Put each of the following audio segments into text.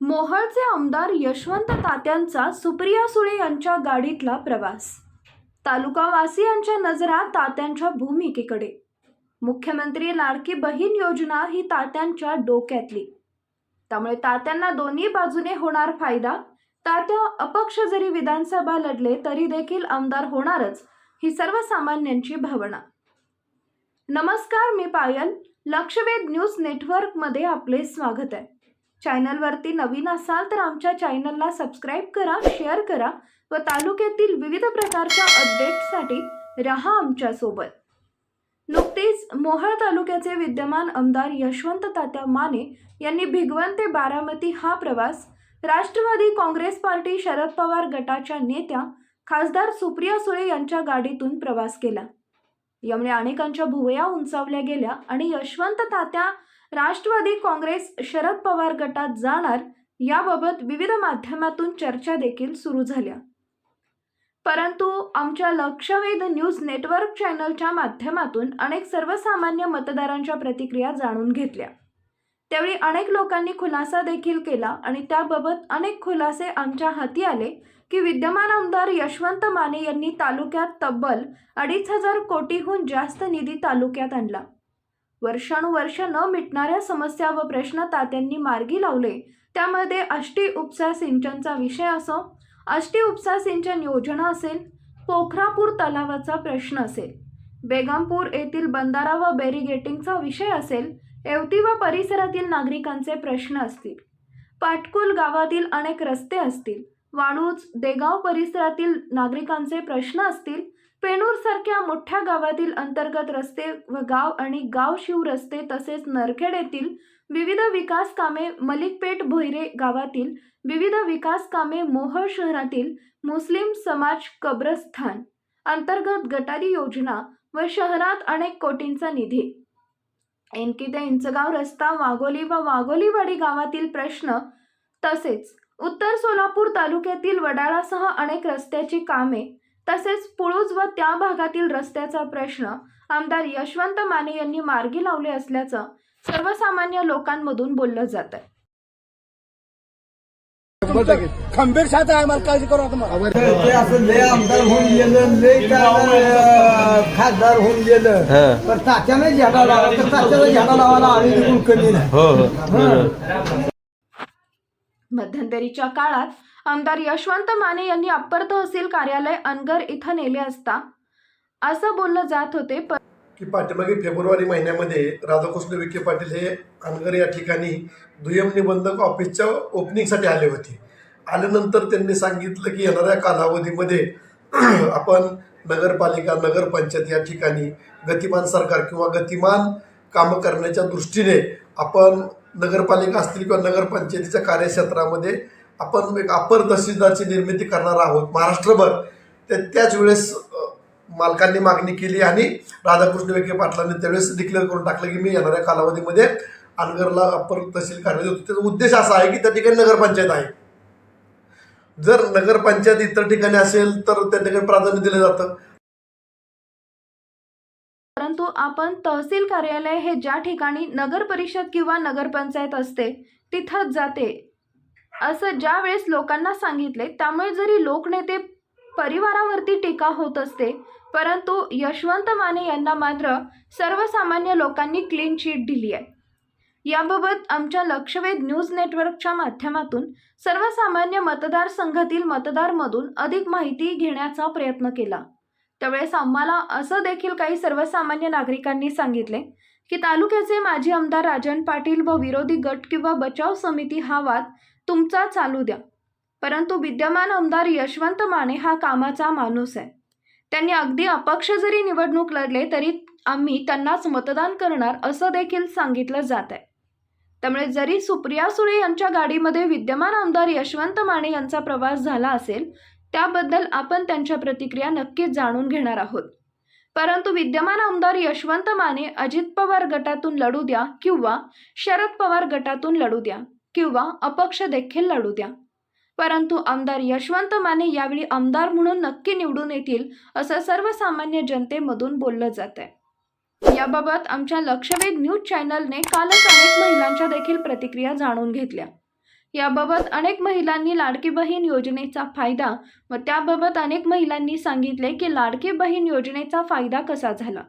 मोहळचे आमदार यशवंत तात्यांचा सुप्रिया सुळे यांच्या गाडीतला प्रवास. तालुकावासियांच्या नजरा तात्यांच्या भूमिकेकडे मुख्यमंत्री लाडकी बहीण योजना ही तात्यांच्या डोक्यातली. त्यामुळे तात्यांना दोन्ही बाजूने होणार फायदा. तात्या अपक्ष जरी विधानसभा लढले तरी देखील आमदार होणारच ही सर्वसामान्यांची भावना. नमस्कार मी पायल. लक्षवेध न्यूज नेटवर्कमध्ये आपले स्वागत आहे. चॅनलवरती नवीन असाल तर आमच्या चॅनलला सबस्क्राईब करा शेअर करा व तालुक्यातील विविध प्रकारच्या अपडेट्ससाठी रहा आमच्यासोबत. नुकतीच मोहळ तालुक्याचे विद्यमान आमदार यशवंत तात्या माने यांनी भिगवण ते बारामती हा प्रवास राष्ट्रवादी काँग्रेस पार्टी शरद पवार गटाच्या नेत्या खासदार सुप्रिया सुळे यांच्या गाडीतून प्रवास केला. यामुळे अनेकांच्या भुवया उंचावल्या गेल्या आणि यशवंत तात्या राष्ट्रवादी काँग्रेस शरद पवार गटात जाणार याबाबत विविध माध्यमातून चर्चा देखील सुरू झाल्या. परंतु आमच्या लक्षवेध न्यूज नेटवर्क चॅनलच्या माध्यमातून अनेक सर्वसामान्य मतदारांच्या प्रतिक्रिया जाणून घेतल्या. त्यावेळी अनेक लोकांनी खुलासा देखील केला आणि त्याबाबत अनेक खुलासे आमच्या हाती आले की विद्यमान आमदार यशवंत माने यांनी तालुक्यात तब्बल अडीच हजार कोटीहून जास्त निधी तालुक्यात आणला. वर्षानुवर्ष न मिटणाऱ्या समस्या व प्रश्न तात्यांनी मार्गी लावले. त्यामध्ये अष्टी उपसा सिंचनचा विषय असो अष्टी उपसा सिंचन योजना असेल पोखरापूर तलावाचा प्रश्न असेल बेगमपूर येथील बंधारा व बॅरिगेटिंगचा विषय असेल येवती व परिसरातील नागरिकांचे प्रश्न असतील. पाटकुल गावातील अनेक रस्ते असतील. वाळूज देगाव परिसरातील नागरिकांचे प्रश्न असतील. पेणूर सारख्या मोठ्या गावातील अंतर्गत रस्ते व गाव आणि गाव शिव रस्ते तसेच नरखेड येथील विविध विकास कामे मलिकपेठ भोयरे गावातील विविध विकास कामे मोहळ शहरातील मुस्लिम समाज कब्रस्थान अंतर्गत गटारी योजना व शहरात अनेक कोटींचा निधी एनकिते इंचगाव रस्ता वाघोली व वाघोलीवाडी गावातील प्रश्न तसेच उत्तर सोलापूर तालुक्यातील वडाळासह अनेक रस्त्याची कामे तसेच पुळूज व त्या भागातील रस्त्याचा प्रश्न आमदार यशवंत माने यांनी मार्गी लावले असल्याचं सर्वसामान्य लोकांमधून बोललं जातं खंबीर शात आहे मला काळजी करू नका ते असं लय आमदार होऊन गेलं लय काय, खासदार होऊन गेलं. तर तात्याने झाडा लावा तर तात्याला झाडा लावायला आम्ही निघून कमी नाही. हो हो. मध्यंतरीच्या काळात आमदार यशवंत माने यांनी अप्पर तहसील कार्यालय अनगर इथं नेले असता. असं बोललं जात होते पण की पाठीमागे फेब्रुवारी महिन्यामध्ये राधाकृष्ण विखे पाटील हे अनगर या ठिकाणी दुय्यम निबंधक ऑफिसच्या ओपनिंगसाठी आले होते. आल्यानंतर त्यांनी सांगितलं की येणाऱ्या कालावधीमध्ये आपण नगरपालिका नगरपंचायत या ठिकाणी गतिमान सरकार किंवा गतिमान कामं करण्याच्या दृष्टीने आपण नगरपालिका असतील किंवा नगरपंचायतीच्या कार्यक्षेत्रामध्ये आपण एक अपर तहसीलदारची निर्मिती करणार आहोत. महाराष्ट्रभर. ते त्याच वेळेस मालकांनी मागणी केली आणि राधाकृष्ण विखे पाटलांनी त्यावेळेस डिक्लेअर करून टाकलं की मी येणाऱ्या कालावधीमध्ये अनगरला अप्पर तहसील कार्यालय होतो. त्याचा उद्देश असा आहे की त्या ठिकाणी नगरपंचायत आहे. जर नगरपंचायत इतर ठिकाणी असेल तर त्या ठिकाणी प्राधान्य दिलं जातं. परंतु आपण तहसील कार्यालय हे ज्या ठिकाणी नगर परिषद किंवा नगरपंचायत असते तिथंच जाते. असं ज्या वेळेस लोकांना सांगितले त्यामुळे जरी लोकनेते परिवारावरती टीका होत असते. परंतु यशवंत माने यांना मात्र सर्वसामान्य लोकांनी क्लीन चिट दिली आहे. याबाबत आमच्या लक्षवेध न्यूज नेटवर्कच्या माध्यमातून सर्वसामान्य मतदारसंघातील मतदारमधून अधिक माहिती घेण्याचा प्रयत्न केला. त्यावेळेस आम्हाला असं देखील काही सर्वसामान्य नागरिकांनी सांगितले की तालुक्याचे माजी आमदार राजन पाटील व विरोधी गट किंवा बचाव समिती हा वाद तुमचा चालू द्या. परंतु विद्यमान आमदार यशवंत माने हा कामाचा माणूस आहे. त्यांनी अगदी अपक्ष जरी निवडणूक लढले तरी आम्ही त्यांनाच मतदान करणार असं देखील सांगितलं जात आहे त्यामुळे जरी सुप्रिया सुळे यांच्या गाडीमध्ये विद्यमान आमदार यशवंत माने यांचा प्रवास झाला असेल त्याबद्दल आपण त्यांच्या प्रतिक्रिया नक्कीच जाणून घेणार आहोत. परंतु विद्यमान आमदार यशवंत माने अजित पवार गटातून लढू द्या किंवा शरद पवार गटातून लढू द्या किंवा अपक्ष देखील लढू द्या. परंतु आमदार यशवंत माने यावेळी आमदार म्हणून नक्की निवडून येतील असं सर्वसामान्य जनतेमधून बोललं जात आहे याबाबत आमच्या लक्षवेध न्यूज चॅनलने कालच अनेक महिलांच्या देखील प्रतिक्रिया जाणून घेतल्या. याबाबत अनेक महिलांनी लाडकी बहीण योजनेचा फायदा व त्याबाबत अनेक महिलांनी सांगितले की लाडकी बहीण योजनेचा फायदा कसा झाला?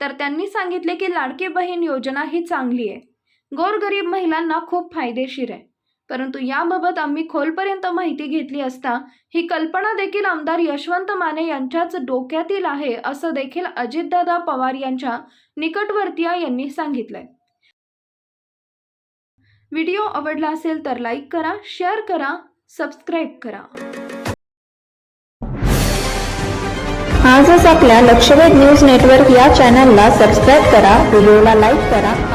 तर त्यांनी सांगितले की लाडकी बहीण योजना ही चांगली आहे. गोरगरीब महिलांना खूप फायदेशीर आहे. परंतु याबाबत आम्ही खोलपर्यंत माहिती घेतली असता ही कल्पना देखील आमदार यशवंत माने यांच्याच डोक्यातील आहे असं देखील अजितदादा पवार यांच्या निकटवर्तीय यांनी सांगितलंय. व्हिडिओ आवडला असेल तर लाईक करा शेअर करा सबस्क्राईब करा. आजच आपल्या लक्षवेध न्यूज नेटवर्क या चॅनलला सबस्क्राईब करा व्हिडिओला लाईक करा.